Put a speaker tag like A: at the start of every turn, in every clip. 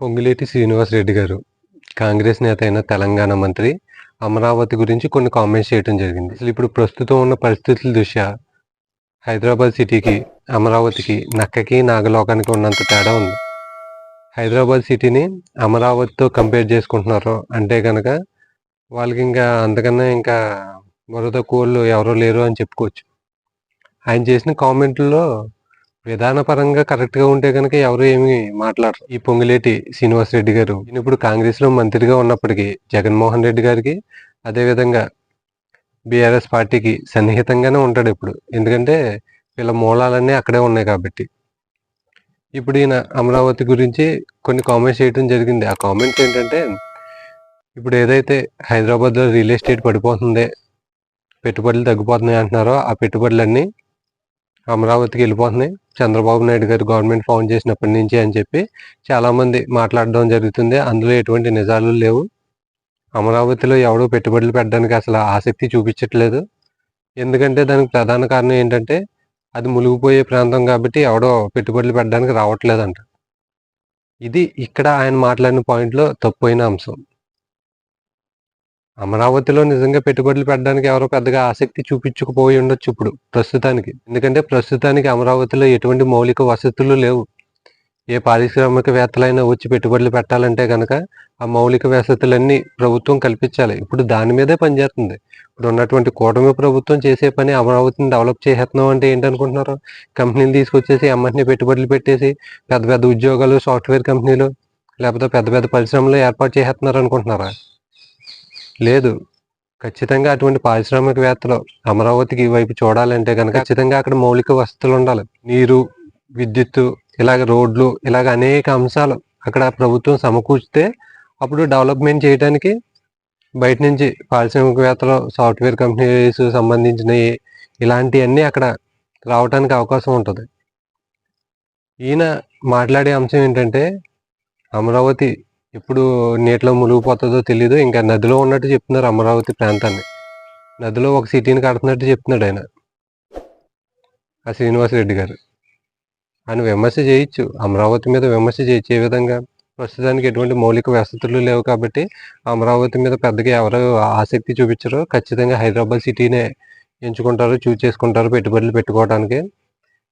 A: పొంగులేటి శ్రీనివాసరెడ్డి గారు కాంగ్రెస్ నేత అయిన తెలంగాణ మంత్రి అమరావతి గురించి కొన్ని కామెంట్స్ చేయడం జరిగింది. అసలు ఇప్పుడు ప్రస్తుతం ఉన్న పరిస్థితుల దృష్ట్యా హైదరాబాద్ సిటీకి అమరావతికి నక్కకి నాగలోకానికి ఉన్నంత తేడా ఉంది. హైదరాబాద్ సిటీని అమరావతితో కంపేర్ చేసుకుంటున్నారు అంటే కనుక వాళ్ళకి ఇంకా అంతకన్నా ఇంకా మరో కోళ్ళు ఎవరో లేరు అని చెప్పుకోవచ్చు. ఆయన చేసిన కామెంట్లో విధానపరంగా కరెక్ట్గా ఉంటే కనుక ఎవరు ఏమి మాట్లాడరు. ఈ పొంగులేటి శ్రీనివాస్ రెడ్డి గారు ఇప్పుడు కాంగ్రెస్లో మంత్రిగా ఉన్నప్పటికీ జగన్మోహన్ రెడ్డి గారికి అదేవిధంగా బీఆర్ఎస్ పార్టీకి సన్నిహితంగానే ఉంటాడు ఇప్పుడు. ఎందుకంటే వీళ్ళ మూలాలన్నీ అక్కడే ఉన్నాయి కాబట్టి. ఇప్పుడు ఈయన అమరావతి గురించి కొన్ని కామెంట్స్ చేయడం జరిగింది. ఆ కామెంట్స్ ఏంటంటే ఇప్పుడు ఏదైతే హైదరాబాద్లో రియల్ ఎస్టేట్ పడిపోతుంది పెట్టుబడులు తగ్గిపోతున్నాయి అంటున్నారో ఆ పెట్టుబడులన్నీ అమరావతికి వెళ్ళిపోతున్నాయి. చంద్రబాబు నాయుడు గారు గవర్నమెంట్ ఫౌండ్ చేసినప్పటి నుంచి అని చెప్పి చాలామంది మాట్లాడడం జరుగుతుంది. అందులో ఎటువంటి నిజాలు లేవు. అమరావతిలో ఎవడో పెట్టుబడులు పెట్టడానికి అసలు ఆసక్తి చూపించట్లేదు. ఎందుకంటే దానికి ప్రధాన కారణం ఏంటంటే అది మునిగిపోయే ప్రాంతం కాబట్టి ఎవడో పెట్టుబడులు పెట్టడానికి రావట్లేదంట. ఇది ఇక్కడ ఆయన మాట్లాడిన పాయింట్లో తప్పైన అంశం. అమరావతిలో నిజంగా పెట్టుబడులు పెట్టడానికి ఎవరో పెద్దగా ఆసక్తి చూపించకపోయి ఉండొచ్చు ఇప్పుడు ప్రస్తుతానికి. ఎందుకంటే ప్రస్తుతానికి అమరావతిలో ఎటువంటి మౌలిక వసతులు లేవు. ఏ పారిశ్రామికవేత్తలైనా వచ్చి పెట్టుబడులు పెట్టాలంటే కనుక ఆ మౌలిక వసతులన్నీ ప్రభుత్వం కల్పించాలి. ఇప్పుడు దాని మీదే పనిచేస్తుంది. ఇప్పుడు ఉన్నటువంటి కూటమి ప్రభుత్వం చేసే పని అమరావతిని డెవలప్ చేసేస్తున్నాం అంటే ఏంటనుకుంటున్నారు? కంపెనీలు తీసుకొచ్చేసి అమ్మటిని పెట్టుబడులు పెట్టేసి పెద్ద పెద్ద ఉద్యోగాలు సాఫ్ట్వేర్ కంపెనీలు లేకపోతే పెద్ద పెద్ద పరిశ్రమలు ఏర్పాటు చేసేస్తున్నారు అనుకుంటున్నారా లేదు. ఖచ్చితంగా అటువంటి పారిశ్రామికవేత్తలు అమరావతికి వైపు చూడాలంటే కనుక ఖచ్చితంగా అక్కడ మౌలిక వసతులు ఉండాలి. నీరు విద్యుత్తు ఇలాగ రోడ్లు ఇలాగ అనేక అంశాలు అక్కడ ప్రభుత్వం సమకూర్చితే అప్పుడు డెవలప్మెంట్ చేయడానికి బయట నుంచి పారిశ్రామికవేత్తలు సాఫ్ట్వేర్ కంపెనీస్ సంబంధించినవి ఇలాంటివన్నీ అక్కడ రావడానికి అవకాశం ఉంటుంది. ఈయన మాట్లాడే అంశం ఏంటంటే అమరావతి ఎప్పుడు నీటిలో మునిగిపోతుందో తెలియదు ఇంకా నదిలో ఉన్నట్టు చెప్తున్నారు అమరావతి ప్రాంతాన్ని. నదిలో ఒక సిటీని కడుతున్నట్టు చెప్తున్నాడు ఆయన. ఆ శ్రీనివాసరెడ్డి గారు. ఆయన విమర్శ చేయొచ్చు. అమరావతి మీద విమర్శ చేయొచ్చు ఏ విధంగా ప్రస్తుతానికి ఎటువంటి మౌలిక వసతులు లేవు కాబట్టి అమరావతి మీద పెద్దగా ఎవరు ఆసక్తి చూపించరు. ఖచ్చితంగా హైదరాబాద్ సిటీనే ఎంచుకుంటారు చూజ్ చేసుకుంటారు పెట్టుబడులు పెట్టుకోవడానికి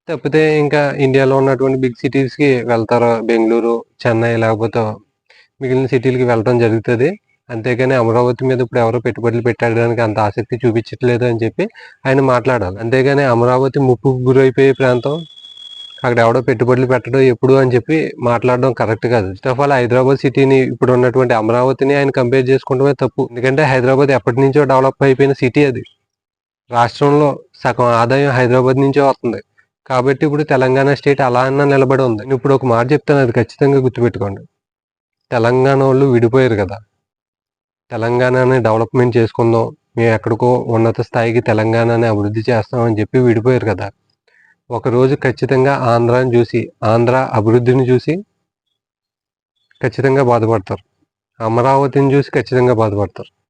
A: తప్పితే ఇంకా ఇండియాలో ఉన్నటువంటి బిగ్ సిటీస్కి వెళ్తారు? బెంగళూరు చెన్నై లేకపోతే మిగిలిన సిటీలకి వెళ్ళడం జరుగుతుంది. అంతేగాని అమరావతి మీద ఇప్పుడు ఎవరో పెట్టుబడులు పెట్టడానికి అంత ఆసక్తి చూపించట్లేదు అని చెప్పి ఆయన మాట్లాడాలి. అంతేగాని అమరావతి ముప్పుకు గురైపోయే ప్రాంతం. అక్కడ ఎవడో పెట్టుబడులు పెట్టడం ఎప్పుడు అని చెప్పి మాట్లాడడం కరెక్ట్ కాదు. ఫస్ట్ ఆఫ్ ఆల్ హైదరాబాద్ సిటీని ఇప్పుడు ఉన్నటువంటి అమరావతిని ఆయన కంపేర్ చేసుకోవడమే తప్పు. ఎందుకంటే హైదరాబాద్ ఎప్పటి నుంచో డెవలప్ అయిపోయిన సిటీ అది. రాష్ట్రంలో సగం ఆదాయం హైదరాబాద్ నుంచే వస్తుంది. కాబట్టి ఇప్పుడు తెలంగాణ స్టేట్ అలా అన్నా నిలబడి ఉంది. ఇప్పుడు ఒక మాట చెప్తాను అది ఖచ్చితంగా గుర్తుపెట్టుకోండి. తెలంగాణ వాళ్ళు విడిపోయారు కదా. తెలంగాణని డెవలప్మెంట్ చేసుకుందాం మేము ఎక్కడికో ఉన్నత స్థాయికి తెలంగాణని అభివృద్ధి చేస్తామని చెప్పి విడిపోయారు కదా. ఒకరోజు ఖచ్చితంగా ఆంధ్రాని చూసి ఆంధ్ర అభివృద్ధిని చూసి ఖచ్చితంగా బాధపడతారు. అమరావతిని చూసి ఖచ్చితంగా బాధపడతారు.